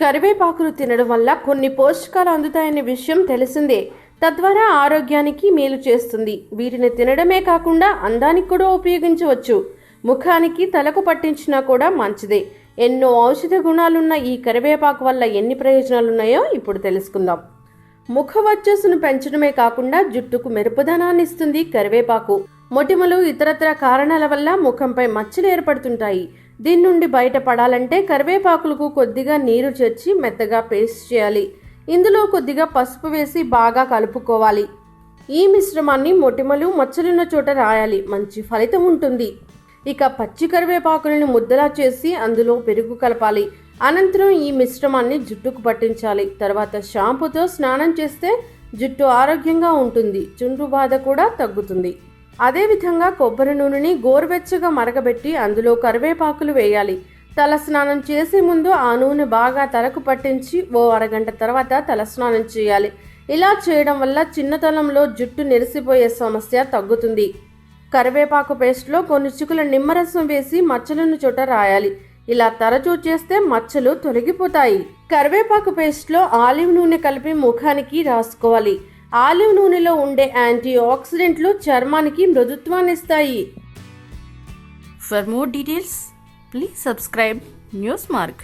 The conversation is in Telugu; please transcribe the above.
కరివేపాకులు తినడం వల్ల కొన్ని పోషకాలు అందుతాయనే విషయం తెలిసిందే. తద్వారా ఆరోగ్యానికి మేలు చేస్తుంది. వీటిని తినడమే కాకుండా అందానికి కూడా ఉపయోగించవచ్చు. ముఖానికి తలకు పట్టించినా కూడా మంచిదే. ఎన్నో ఔషధ గుణాలున్న ఈ కరివేపాకు వల్ల ఎన్ని ప్రయోజనాలున్నాయో ఇప్పుడు తెలుసుకుందాం. ముఖ వర్చస్సును పెంచడమే కాకుండా జుట్టుకు మెరుపుదనాన్ని ఇస్తుంది కరివేపాకు. మొటిమలు ఇతరత్ర కారణాల వల్ల ముఖంపై మచ్చలు ఏర్పడుతుంటాయి. దీని నుండి బయటపడాలంటే కరివేపాకులకు కొద్దిగా నీరు చేర్చి మెత్తగా పేస్ట్ చేయాలి. ఇందులో కొద్దిగా పసుపు వేసి బాగా కలుపుకోవాలి. ఈ మిశ్రమాన్ని మొటిమలు మచ్చలున్న చోట రాయాలి. మంచి ఫలితం ఉంటుంది. ఇక పచ్చి కరివేపాకులను ముద్దలా చేసి అందులో పెరుగు కలపాలి. అనంతరం ఈ మిశ్రమాన్ని జుట్టుకు పట్టించాలి. తర్వాత షాంపూతో స్నానం చేస్తే జుట్టు ఆరోగ్యంగా ఉంటుంది. చుండ్రు బాధ కూడా తగ్గుతుంది. అదేవిధంగా కొబ్బరి నూనెని గోరువెచ్చగా మరగబెట్టి అందులో కరివేపాకులు వేయాలి. తలస్నానం చేసే ముందు ఆ నూనె బాగా తలకు పట్టించి ఓ అరగంట తర్వాత తలస్నానం చేయాలి. ఇలా చేయడం వల్ల చిన్నతనంలో జుట్టు నెరిసిపోయే సమస్య తగ్గుతుంది. కరివేపాకు పేస్ట్లో కొన్ని చికుల నిమ్మరసం వేసి మచ్చలను చోట రాయాలి. ఇలా తరచూ చేస్తే మచ్చలు తొలగిపోతాయి. కరివేపాకు పేస్ట్లో ఆలివ్ నూనె కలిపి ముఖానికి రాసుకోవాలి. ఆలివ్ నూనెలో ఉండే యాంటీ ఆక్సిడెంట్లు చర్మానికి మృదుత్వాన్ని ఇస్తాయి for more details please subscribe news mark